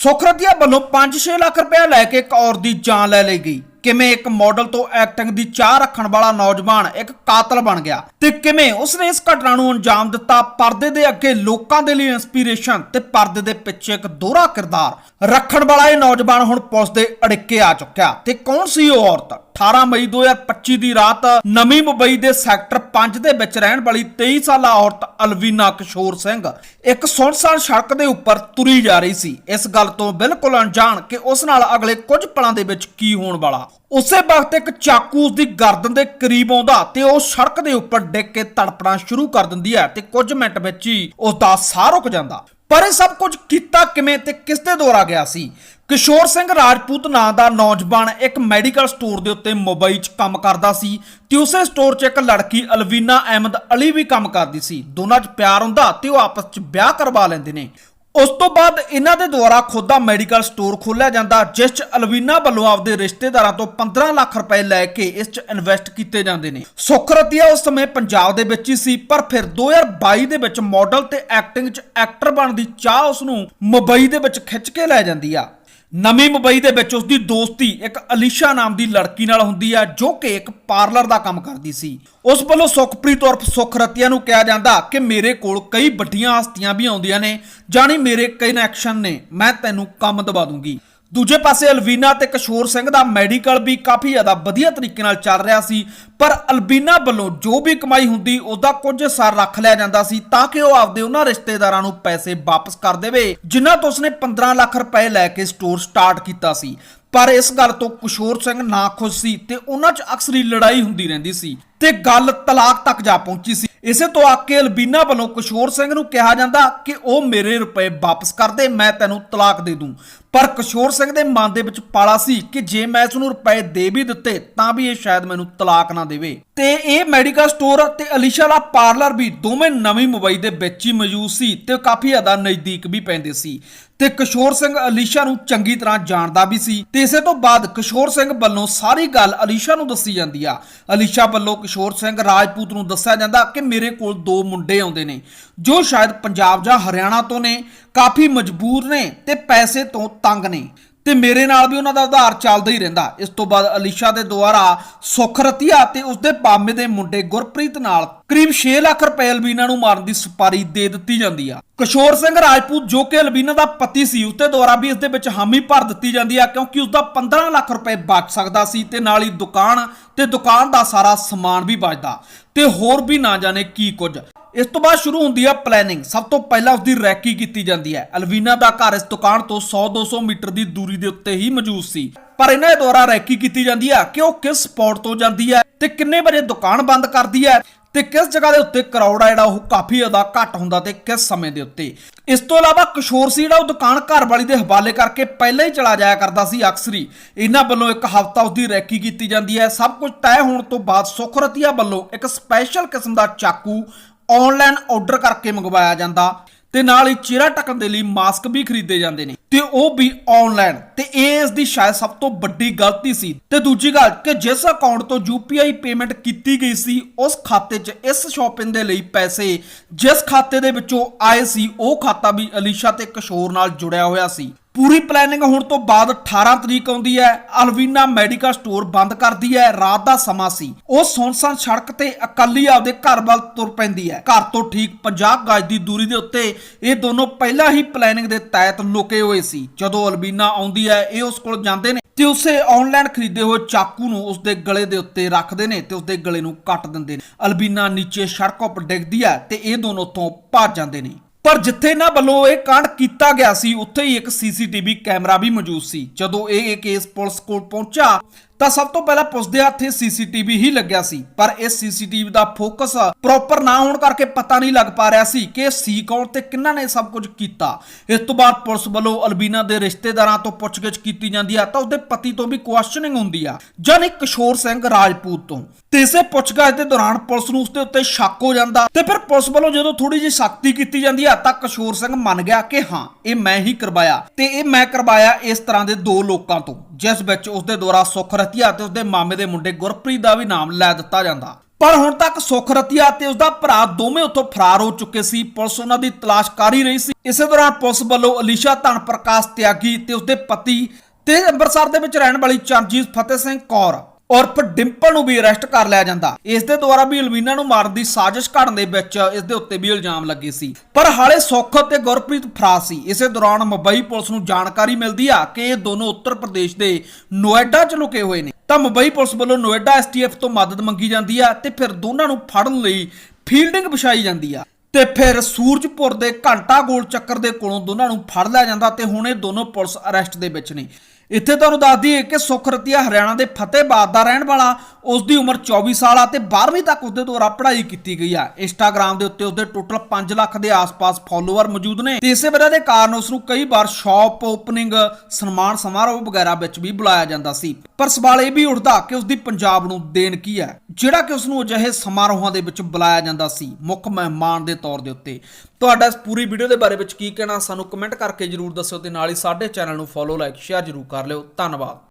ਸੁਖਰਤੀਆ ਵੱਲੋਂ 5-6 ਲੱਖ ਰੁਪਏ ਲੈ ਕੇ ਇੱਕ ਔਰਤ ਦੀ ਜਾਨ ਲੈ ਲਈ ਗਈ। ਕਿਵੇਂ ਇੱਕ ਮਾਡਲ ਤੋਂ ਐਕਟਿੰਗ ਦੀ ਚਾਹ ਰੱਖਣ ਵਾਲਾ ਨੌਜਵਾਨ ਇੱਕ ਕਾਤਲ ਬਣ ਗਿਆ ਤੇ ਕਿਵੇਂ ਉਸਨੇ ਇਸ ਘਟਨਾ ਨੂੰ ਅੰਜਾਮ ਦਿੱਤਾ, ਪਰਦੇ ਦੇ ਅੱਗੇ ਲੋਕਾਂ ਦੇ ਲਈ ਇਨਸਪੀਰੇਸ਼ਨ ਤੇ ਪਰਦੇ ਦੇ ਪਿੱਛੇ ਇੱਕ ਦੋਹਰਾ ਕਿਰਦਾਰ ਰੱਖਣ ਵਾਲਾ ਇਹ ਨੌਜਵਾਨ ਹੁਣ ਪੁਲਿਸ ਦੇ ਅੜਿੱਕੇ ਆ ਚੁੱਕਿਆ ਤੇ ਕੌਣ ਸੀ ਉਹ ਔਰਤ? 18 ਮਈ 2025 ਦੀ ਰਾਤ ਨਵੀਂ ਮੁੰਬਈ ਦੇ ਸੈਕਟਰ 5 ਦੇ ਵਿੱਚ ਰਹਿਣ ਵਾਲੀ 23 ਸਾਲਾ ਔਰਤ ਅਲਵੀਨਾ ਕਿਸ਼ੋਰ ਸਿੰਘ ਇੱਕ ਸੁਨਸਾਨ ਸੜਕ ਦੇ ਉੱਪਰ ਤੁਰੀ ਜਾ ਰਹੀ ਸੀ। ਇਸ ਗੱਲ ਤੋਂ ਬਿਲਕੁਲ ਅਣਜਾਣ ਕਿ ਉਸ ਨਾਲ ਅਗਲੇ ਕੁਝ ਪਲਾਂ ਦੇ ਵਿੱਚ ਕੀ ਹੋਣ ਵਾਲਾ। ਉਸੇ ਵਕਤ ਇੱਕ ਚਾਕੂ ਉਸ ਦੀ ਗਰਦਨ ਦੇ ਕਰੀਬ ਆਉਂਦਾ ਤੇ ਉਹ ਸੜਕ ਦੇ ਉੱਪਰ ਡਿੱਗ ਕੇ ਤੜਪਣਾ ਸ਼ੁਰੂ ਕਰ ਦਿੰਦੀ ਹੈ ਤੇ ਕੁਝ ਮਿੰਟ ਵਿੱਚ ਹੀ ਉਸ ਦਾ ਸਾਹ ਰੁਕ ਜਾਂਦਾ। ਪਰ ਇਹ ਸਭ ਕੁਝ ਕੀਤਾ ਕਿਵੇਂ ਤੇ ਕਿਸ ਦੇ ਦੁਆਰਾ ਗਿਆ ਸੀ? ਕਿਸ਼ੋਰ ਸਿੰਘ ਰਾਜਪੂਤ ਨਾਂ ਦਾ ਨੌਜਵਾਨ ਇੱਕ ਮੈਡੀਕਲ ਸਟੋਰ ਦੇ ਉੱਤੇ ਮੁੰਬਈ 'ਚ ਕੰਮ ਕਰਦਾ ਸੀ ਤੇ ਉਸੇ ਸਟੋਰ 'ਚ ਇੱਕ ਲੜਕੀ ਅਲਵੀਨਾ ਅਹਿਮਦ ਅਲੀ ਵੀ ਕੰਮ ਕਰਦੀ ਸੀ। ਦੋਨਾਂ 'ਚ ਪਿਆਰ ਹੁੰਦਾ ਤੇ ਉਹ ਆਪਸ 'ਚ ਵਿਆਹ ਕਰਵਾ ਲੈਂਦੇ ਨੇ। ਉਸ ਤੋਂ ਬਾਅਦ ਇਹਨਾਂ ਦੇ ਦੁਆਰਾ ਖੁਦ ਦਾ ਮੈਡੀਕਲ ਸਟੋਰ ਖੋਲ੍ਹਿਆ ਜਾਂਦਾ, ਜਿਸ 'ਚ ਅਲਵੀਨਾ ਵੱਲੋਂ ਆਪਦੇ ਰਿਸ਼ਤੇਦਾਰਾਂ ਤੋਂ 15 ਲੱਖ ਰੁਪਏ ਲੈ ਕੇ ਇਸ 'ਚ ਇਨਵੈਸਟ ਕੀਤੇ ਜਾਂਦੇ ਨੇ। ਸੁਖਰਤੀਆ ਉਸ ਸਮੇਂ ਪੰਜਾਬ ਦੇ ਵਿੱਚ ਹੀ ਸੀ, ਪਰ ਫਿਰ 2022 ਦੇ ਵਿੱਚ ਮਾਡਲ ਤੇ ਐਕਟਿੰਗ 'ਚ ਐਕਟਰ ਬਣਨ ਦੀ ਚਾਹ ਉਸ ਨੂੰ ਮੁੰਬਈ ਦੇ ਵਿੱਚ ਖਿੱਚ ਕੇ ਲੈ ਜਾਂਦੀ ਆ। ਨਵੀਂ ਮੁੰਬਈ ਦੇ ਵਿੱਚ ਉਸ ਦੀ ਦੋਸਤੀ ਇੱਕ ਅਲੀਸ਼ਾ ਨਾਮ ਦੀ ਲੜਕੀ ਨਾਲ ਹੁੰਦੀ ਆ, ਜੋ ਕਿ ਇੱਕ ਪਾਰਲਰ ਦਾ ਕੰਮ ਕਰਦੀ ਸੀ। ਉਸ ਵੱਲੋਂ ਸੁਖਪ੍ਰੀਤ ਉਰਫ ਸੁਖਰਤੀਆ ਨੂੰ ਕਿਹਾ ਜਾਂਦਾ ਕਿ ਮੇਰੇ ਕੋਲ ਕਈ ਵੱਡੀਆਂ ਹਸਤੀਆਂ ਵੀ ਆਉਂਦੀਆਂ ਨੇ, ਜਾਣੀ ਮੇਰੇ ਕਨੈਕਸ਼ਨ ਨੇ। ਮੈਂ ਤੈਨੂੰ ਕੰਮ ਦਵਾ ਦੂੰਗੀ। ਦੂਜੇ ਪਾਸੇ ਅਲਵੀਨਾ ਤੇ ਕਿਸ਼ੋਰ ਸਿੰਘ ਦਾ ਮੈਡੀਕਲ ਵੀ ਕਾਫੀ ਜ਼ਿਆਦਾ ਵਧੀਆ ਤਰੀਕੇ ਨਾਲ ਚੱਲ ਰਿਹਾ ਸੀ, ਪਰ ਅਲਬੀਨਾ ਵੱਲੋਂ ਜੋ ਵੀ ਕਮਾਈ ਹੁੰਦੀ, ਉਹਦਾ ਕੁਝ ਸਾਰ ਰੱਖ ਲਿਆ ਜਾਂਦਾ ਸੀ ਤਾਂ ਕਿ ਉਹ ਆਪਦੇ ਉਹਨਾਂ ਰਿਸ਼ਤੇਦਾਰਾਂ ਨੂੰ ਪੈਸੇ ਵਾਪਸ ਕਰ ਦੇਵੇ, ਜਿਨ੍ਹਾਂ ਤੋਂ ਉਸਨੇ 15 ਲੱਖ ਰੁਪਏ ਲੈ ਕੇ ਸਟੋਰ ਸਟਾਰਟ ਕੀਤਾ ਸੀ। ਪਰ ਇਸ ਗੱਲ ਤੋਂ ਕਿਸ਼ੋਰ ਸਿੰਘ ਨਾ ਖੁਸ਼ ਸੀ ਤੇ ਉਹਨਾਂ 'ਚ ਅਕਸਰ ਲੜਾਈ ਹੁੰਦੀ ਰਹਿੰਦੀ ਸੀ ਤੇ ਗੱਲ ਤਲਾਕ ਤੱਕ ਜਾ ਪਹੁੰਚੀ ਸੀ। ਇਸੇ ਤੋਂ ਆ ਕੇ ਅਲਬੀਨਾ ਵੱਲੋਂ ਕਿਸ਼ੋਰ ਸਿੰਘ ਨੂੰ ਕਿਹਾ ਜਾਂਦਾ ਕਿ ਉਹ ਮੇਰੇ ਰੁਪਏ ਵਾਪਸ ਕਰ ਦੇ, ਮੈਂ ਤੈਨੂੰ ਤਲਾਕ ਦੇ ਦੂੰ। ਪਰ ਕਿਸ਼ੋਰ ਸਿੰਘ ਦੇ ਮਨ ਦੇ ਵਿੱਚ ਪਾਲਾ ਸੀ ਕਿ ਜੇ ਮੈਂ ਇਸ ਨੂੰ ਰੁਪਏ ਦੇ ਵੀ ਦਿੱਤੇ, ਤਾਂ ਵੀ ਇਹ ਸ਼ਾਇਦ ਮੈਨੂੰ ਤਲਾਕ ਨਾ ਦੇਵੇ। ਤੇ ਇਹ ਮੈਡੀਕਲ ਸਟੋਰ ਤੇ ਅਲੀਸ਼ਾ ਦਾ ਪਾਰਲਰ ਵੀ ਦੋਵੇਂ ਨਵੀਂ ਮੁੰਬਈ ਦੇ ਵਿੱਚ ਹੀ ਮੌਜੂਦ ਸੀ ਤੇ ਕਾਫੀ ਜ਼ਿਆਦਾ ਨਜ਼ਦੀਕ ਵੀ ਪੈਂਦੇ ਸੀ। ਤੇ ਕਿਸ਼ੋਰ ਸਿੰਘ ਅਲੀਸ਼ਾ ਨੂੰ ਚੰਗੀ ਤਰ੍ਹਾਂ ਜਾਣਦਾ ਵੀ ਸੀ। ਤੇ ਇਸੇ ਤੋਂ ਬਾਅਦ ਕਿਸ਼ੋਰ ਸਿੰਘ ਵੱਲੋਂ ਸਾਰੀ ਗੱਲ ਅਲੀਸ਼ਾ ਨੂੰ ਦੱਸੀ ਜਾਂਦੀ ਆ। ਅਲੀਸ਼ਾ ਵੱਲੋਂ ਕਿਸ਼ੋਰ ਸਿੰਘ ਰਾਜਪੂਤ ਨੂੰ ਦੱਸਿਆ ਜਾਂਦਾ ਕਿ ਮੇਰੇ ਕੋਲ ਦੋ ਮੁੰਡੇ ਆਉਂਦੇ ਨੇ, ਜੋ ਸ਼ਾਇਦ ਪੰਜਾਬ ਜਾਂ ਹਰਿਆਣਾ ਤੋਂ ਨੇ, ਕਾਫੀ ਮਜਬੂਰ ਨੇ ਤੇ ਪੈਸੇ ਤੋਂ ਤੰਗ ਨੇ। ਤੇ ਮੇਰੇ ਨਾਲ ਵੀ ਉਹਨਾਂ ਦਾ ਉਧਾਰ ਚੱਲਦਾ ਹੀ ਰਹਿੰਦਾ। ਇਸ ਤੋਂ ਬਾਅਦ ਅਲੀਸ਼ਾ ਦੇ ਦੁਆਰਾ ਸੁਖਰਤੀਆ ਤੇ ਉਸਦੇ ਪਾਮੇ ਦੇ ਮੁੰਡੇ ਗੁਰਪ੍ਰੀਤ ਨਾਲ ਕਰੀਬ 6 ਲੱਖ ਰੁਪਏ ਅਲਬੀਨਾ ਨੂੰ ਮਾਰਨ ਦੀ ਸੁਪਾਰੀ ਦੇ ਦਿੱਤੀ ਜਾਂਦੀ ਆ। ਕਿਸ਼ੋਰ ਸਿੰਘ ਰਾਜਪੂਤ ਜੋ ਕਿ ਅਲਬੀਨਾ ਦਾ ਪਤੀ ਸੀ, ਉਸਦੇ ਦੁਆਰਾ ਵੀ ਇਸ ਦੇ ਵਿੱਚ ਹਾਮੀ ਭਰ ਦਿੱਤੀ ਜਾਂਦੀ ਆ ਕਿਉਂਕਿ ਉਸਦਾ 15 ਲੱਖ ਰੁਪਏ ਬਚ ਸਕਦਾ ਸੀ ਤੇ ਨਾਲ ਹੀ ਦੁਕਾਨ ਤੇ ਦੁਕਾਨ ਦਾ ਸਾਰਾ ਸਮਾਨ ਵੀ ਬਚਦਾ। ਤੇ ਹੋਰ ਵੀ ਨਾ ਜਾਣੇ ਕੀ ਕੁਝ। ਇਸ ਤੋਂ ਬਾਅਦ ਸ਼ੁਰੂ ਹੁੰਦੀ ਹੈ ਪਲੈਨਿੰਗ ਸਭ ਤੋਂ ਪਹਿਲਾਂ ਉਸ ਦੀ ਰੈਕੀ ਕੀਤੀ ਜਾਂਦੀ ਹੈ। ਅਲਵੀਨਾ ਦਾ ਘਰ ਇਸ ਦੁਕਾਨ ਤੋਂ 100-200 ਮੀਟਰ ਦੀ ਦੂਰੀ ਦੇ ਉੱਤੇ ਹੀ ਮੌਜੂਦ ਸੀ। ਪਰ ਇਹਨਾਂ ਦੁਆਰਾ ਰੈਕੀ ਕੀਤੀ ਜਾਂਦੀ ਹੈ ਕਿ ਉਹ ਕਿਸ ਸਪੌਟ ਤੋਂ ਜਾਂਦੀ ਹੈ ਤੇ ਕਿੰਨੇ ਵਜੇ ਦੁਕਾਨ ਬੰਦ ਕਰਦੀ ਹੈ ਤੇ ਕਿਸ ਜਗ੍ਹਾ ਦੇ ਉੱਤੇ ਕਰਾਊਡ ਆ ਜਿਹੜਾ ਉਹ ਕਾਫੀ ਜ਼ਿਆਦਾ ਘੱਟ ਹੁੰਦਾ ਤੇ ਕਿਸ ਸਮੇਂ ਦੇ ਉੱਤੇ। ਇਸ ਤੋਂ ਇਲਾਵਾ ਕਿਸ਼ੋਰ ਸੀ ਜਿਹੜਾ ਉਹ ਦੁਕਾਨ ਘਰ ਵਾਲੀ ਦੇ ਹਵਾਲੇ ਕਰਕੇ ਪਹਿਲਾਂ ਹੀ ਚਲਾ ਜਾਇਆ ਕਰਦਾ ਸੀ ਅਕਸਰ। ਹੀ ਇਹਨਾਂ ਵੱਲੋਂ ਇੱਕ ਹਫਤਾ ਉਸਦੀ ਰੈਕੀ ਕੀਤੀ ਜਾਂਦੀ ਹੈ। ਸਭ ਕੁਝ ਤੈਅ ਹੋਣ ਤੋਂ ਬਾਅਦ ਸੁਖਰਤੀਆ ਵੱਲੋਂ ਇੱਕ ਸਪੈਸ਼ਲ ਕਿਸਮ ਦਾ ਚਾਕੂ ਆਨਲਾਈਨ ਆਰਡਰ ਕਰਕੇ ਮੰਗਵਾਇਆ ਜਾਂਦਾ ਤੇ ਨਾਲ ਹੀ ਚਿਹਰਾ ਢੱਕਣ ਦੇ ਲਈ ਮਾਸਕ ਵੀ ਖਰੀਦੇ ਜਾਂਦੇ ਨੇ। ਤੇ ਉਹ ਵੀ ਆਨਲਾਈਨ ਤੇ ਇਹ ਇਸ ਦੀ ਸ਼ਾਇਦ ਸਭ ਤੋਂ ਵੱਡੀ ਗਲਤੀ ਸੀ। ਤੇ ਦੂਜੀ ਗੱਲ ਕਿ ਜਿਸ ਅਕਾਊਂਟ ਤੋਂ UPI ਪੇਮੈਂਟ ਕੀਤੀ ਗਈ ਸੀ, ਉਸ ਖਾਤੇ 'ਚ ਇਸ ਸ਼ਾਪਿੰਗ ਦੇ ਲਈ ਪੈਸੇ ਜਿਸ ਖਾਤੇ ਦੇ ਵਿੱਚੋਂ ਆਏ ਸੀ, ਉਹ ਖਾਤਾ ਵੀ ਅਲੀਸ਼ਾ ਤੇ ਕਿਸ਼ੋਰ ਨਾਲ ਜੁੜਿਆ ਹੋਇਆ ਸੀ। ਪੂਰੀ ਪਲੈਨਿੰਗ ਹੋਣ ਤੋਂ ਬਾਅਦ 18 ਤਰੀਕ ਆਉਂਦੀ ਹੈ। ਅਲਵੀਨਾ ਮੈਡੀਕਲ ਸਟੋਰ ਬੰਦ ਕਰਦੀ ਹੈ। ਰਾਤ ਦਾ ਸਮਾਂ ਸੀ। ਉਹ ਸੁਨਸਾਨ ਸੜਕ ਤੇ ਇਕੱਲੀ ਆਪਦੇ ਘਰ ਵੱਲ ਤੁਰ ਪੈਂਦੀ ਹੈ। ਘਰ ਤੋਂ ਠੀਕ 50 ਗਜ ਦੀ ਦੂਰੀ ਦੇ ਉੱਤੇ ਇਹ ਦੋਨੋਂ ਪਹਿਲਾਂ ਹੀ ਪਲੈਨਿੰਗ ਦੇ ਤਹਿਤ ਲੁਕੇ ਹੋਏ ਸੀ। ਜਦੋਂ ਅਲਵੀਨਾ ਆਉਂਦੀ ਹੈ, ਇਹ ਉਸ ਕੋਲ ਜਾਂਦੇ ਨੇ ਤੇ ਉਸੇ ਆਨਲਾਈਨ ਖਰੀਦੇ ਹੋਏ ਚਾਕੂ ਨੂੰ ਉਸਦੇ ਗਲੇ ਦੇ ਉੱਤੇ ਰੱਖਦੇ ਨੇ ਤੇ ਉਸਦੇ ਗਲੇ ਨੂੰ ਕੱਟ ਦਿੰਦੇ ਨੇ। ਅਲਬੀਨਾ ਨੀਚੇ ਸੜਕ ਉੱਪਰ ਡਿੱਗਦੀ ਹੈ ਤੇ ਇਹ ਦੋਨੋਂ ਉੱਥੋਂ ਭੱਜ ਜਾਂਦੇ ਨੇ। ਪਰ ਜਿੱਥੇ ਇਹਨਾਂ ਵੱਲੋਂ ਇਹ ਕਾਂਡ ਕੀਤਾ ਗਿਆ ਸੀ, ਉੱਥੇ ਹੀ ਇੱਕ ਸੀਸੀਟੀਵੀ ਕੈਮਰਾ ਵੀ ਮੌਜੂਦ ਸੀ। ਜਦੋਂ ਇਹ ਕੇਸ ਪੁਲਿਸ ਕੋਲ ਪਹੁੰਚਾ ਤਾਂ ਸਭ ਤੋਂ ਪਹਿਲਾਂ ਪੁਲਿਸ ਦੇ ਹੱਥੇ ਸੀਸੀਟੀਵੀ ਹੀ ਲੱਗਿਆ ਸੀ, ਪਰ ਇਸ ਸੀਸੀਟੀਵੀ ਦਾ ਫੋਕਸ ਪ੍ਰੋਪਰ ਨਾ ਹੋਣ ਕਰਕੇ ਪਤਾ ਨਹੀਂ ਲੱਗ ਪਾ ਰਿਹਾ ਸੀ ਕਿ ਸੀ ਕੌਣ ਤੇ ਕਿੰਨਾਂ ਨੇ ਸਭ ਕੁਝ ਕੀਤਾ। ਇਸ ਤੋਂ ਬਾਅਦ ਪੁਲਿਸ ਵੱਲੋਂ ਅਲਬੀਨਾ ਦੇ ਰਿਸ਼ਤੇਦਾਰਾਂ ਤੋਂ ਪੁੱਛਗਿੱਛ ਕੀਤੀ ਜਾਂਦੀ ਆ, ਤਾਂ ਉਹਦੇ ਪਤੀ ਤੋਂ ਵੀ ਕੁਐਸਚਨਿੰਗ ਹੁੰਦੀ ਆ ਜਾਨੀ ਕਿਸ਼ੋਰ ਸਿੰਘ ਰਾਜਪੂਤ ਤੋਂ। ਤੇ ਇਸੇ ਪੁੱਛਗਿੱਛ ਦੇ ਦੌਰਾਨ ਪੁਲਿਸ ਨੂੰ ਉਸਦੇ ਉੱਤੇ ਸ਼ੱਕ ਹੋ ਜਾਂਦਾ, ਤੇ ਫਿਰ ਪੁਲਿਸ ਵੱਲੋਂ ਜਦੋਂ ਥੋੜੀ ਜਿਹੀ ਸਖਤੀ ਕੀਤੀ ਜਾਂਦੀ ਆ, ਤਾਂ ਕਿਸ਼ੋਰ ਸਿੰਘ ਮੰਨ ਗਿਆ ਕਿ ਹਾਂ, ਇਹ ਮੈਂ ਹੀ ਕਰਵਾਇਆ, ਤੇ ਇਹ ਮੈਂ ਕਰਵਾਇਆ ਇਸ ਤਰ੍ਹਾਂ ਦੇ ਦੋ ਲੋਕਾਂ ਤੋਂ, ਜਿਸ ਵਿੱਚ ਉਸਦੇ ਦੁਆਰਾ ਸੁਖ ਰਤੀਆ ਤੇ ਉਸਦੇ ਮਾਮੇ ਦੇ ਮੁੰਡੇ ਗੁਰਪ੍ਰੀਤ ਦਾ ਵੀ ਨਾਮ ਲੈ ਦਿੱਤਾ ਜਾਂਦਾ। ਪਰ ਹੁਣ ਤੱਕ ਸੁਖ ਰਤੀਆ ਤੇ ਉਸਦਾ ਭਰਾ ਦੋਵੇਂ ਉੱਥੋਂ ਫਰਾਰ ਹੋ ਚੁੱਕੇ ਸੀ। ਪੁਲਿਸ ਉਹਨਾਂ ਦੀ ਤਲਾਸ਼ ਕਰ ਹੀ ਰਹੀ ਸੀ। ਇਸੇ ਦੌਰਾਨ ਪੁਲਿਸ ਵੱਲੋਂ ਅਲੀਸ਼ਾ ਧਨ ਪ੍ਰਕਾਸ਼ ਤਿਆਗੀ ਤੇ ਉਸਦੇ ਪਤੀ ਤੇ ਅੰਮ੍ਰਿਤਸਰ ਦੇ ਵਿੱਚ ਰਹਿਣ ਵਾਲੀ ਚਰਨਜੀਤ ਫਤਿਹ ਸਿੰਘ ਕੌਰ ਉਰਫ ਡਿੰਪਲ ਨੂੰ ਵੀ ਅਰੈਸਟ ਕਰ ਲਿਆ ਜਾਂਦਾ। ਇਸ ਦੇ ਦੁਆਰਾ ਵੀ ਅਲਵੀਨਾ ਨੂੰ ਮਾਰਨ ਦੀ ਸਾਜ਼ਿਸ਼ ਘੜਨ ਦੇ ਵਿੱਚ ਇਸ ਦੇ ਉੱਤੇ ਵੀ ਇਲਜ਼ਾਮ ਲੱਗੇ ਸੀ। ਪਰ ਹਾਲੇ ਸੁੱਖ ਤੇ ਗੁਰਪ੍ਰੀਤ ਫਰਾਰ ਸੀ। ਇਸੇ ਦੌਰਾਨ ਮੁੰਬਈ ਪੁਲਿਸ ਨੂੰ ਜਾਣਕਾਰੀ ਮਿਲਦੀ ਆ ਕਿ ਇਹ ਦੋਨੋਂ ਉੱਤਰ ਪ੍ਰਦੇਸ਼ ਦੇ ਨੋਇਡਾ 'ਚ ਲੁਕੇ ਹੋਏ ਨੇ। ਤਾਂ ਮੁੰਬਈ ਪੁਲਿਸ ਵੱਲੋਂ ਨੋਇਡਾ ਐਸਟੀਐਫ ਤੋਂ ਮਦਦ ਮੰਗੀ ਜਾਂਦੀ ਆ ਤੇ ਫਿਰ ਦੋਨਾਂ ਨੂੰ ਫੜਨ ਲਈ ਫੀਲਡਿੰਗ ਵਿਛਾਈ ਜਾਂਦੀ ਆ। ਤੇ ਫਿਰ ਸੂਰਜਪੁਰ ਦੇ ਘੰਟਾ ਗੋਲ ਚੱਕਰ ਦੇ ਕੋਲੋਂ ਦੋਨਾਂ ਨੂੰ ਫੜ ਲਿਆ ਜਾਂਦਾ ਤੇ ਹੁਣ ਇਹ ਦੋਨੋਂ ਪੁਲਿਸ ਅਰੈਸਟ ਦੇ ਵਿੱਚ ਨੇ। ਇੱਥੇ ਤੁਹਾਨੂੰ ਦੱਸ ਦਈਏ ਕਿ ਸੁਖ ਰਤੀਆ ਹਰਿਆਣਾ ਦੇ ਫਤਿਹਬਾਦ ਦਾ ਰਹਿਣ ਵਾਲਾ ਉਸ ਦੀ ਉਮਰ 24 ਸਾਲ ਆ ਤੇ 12ਵੀਂ ਤੱਕ ਉਸਦੇ ਦੁਆਰਾ ਪੜ੍ਹਾਈ ਕੀਤੀ ਗਈ ਆ। ਇੰਸਟਾਗ੍ਰam ਦੇ ਉੱਤੇ ਉਸਦੇ ਟੋਟਲ 5 ਲੱਖ ਦੇ ਆਸ-ਪਾਸ ਫਾਲੋਅਰ ਮੌਜੂਦ ਨੇ ਤੇ ਇਸੇ ਵਜ੍ਹਾ ਦੇ ਕਾਰਨ ਉਸ ਨੂੰ ਕਈ ਵਾਰ ਸ਼ਾਪ ਓਪਨਿੰਗ ਸਨਮਾਨ ਸਮਾਰੋਹ ਵਗੈਰਾ ਵਿੱਚ ਵੀ ਬੁਲਾਇਆ ਜਾਂਦਾ ਸੀ। ਪਰ ਸਵਾਲ ਇਹ ਵੀ ਉੱਠਦਾ ਕਿ ਉਸ ਦੀ ਪੰਜਾਬ ਨੂੰ ਦੇਣ ਕੀ ਹੈ, ਜਿਹੜਾ ਕਿ ਉਸ ਨੂੰ ਅਜਿਹੇ ਸਮਾਰੋਹਾਂ ਦੇ ਵਿੱਚ ਬੁਲਾਇਆ ਜਾਂਦਾ ਸੀ, ਮੁੱਖ ਮਹਿਮਾਨ ਦੇ ਤੌਰ ਦੇ ਉੱਤੇ। ਤੁਹਾਡਾ ਇਸ ਪੂਰੀ ਵੀਡੀਓ ਦੇ ਬਾਰੇ ਵਿੱਚ ਕੀ ਕਹਿਣਾ ਸਾਨੂੰ ਕਮੈਂਟ ਕਰਕੇ ਜਰੂਰ ਦੱਸਿਓ ਤੇ ਨਾਲ ਹੀ ਸਾਡੇ ਚੈਨਲ ਨੂੰ ਫੋਲੋ ਲਾਈਕ ਸ਼ੇਅਰ ਜਰੂਰ ਕਰ ਲਿਓ। ਧੰਨਵਾਦ।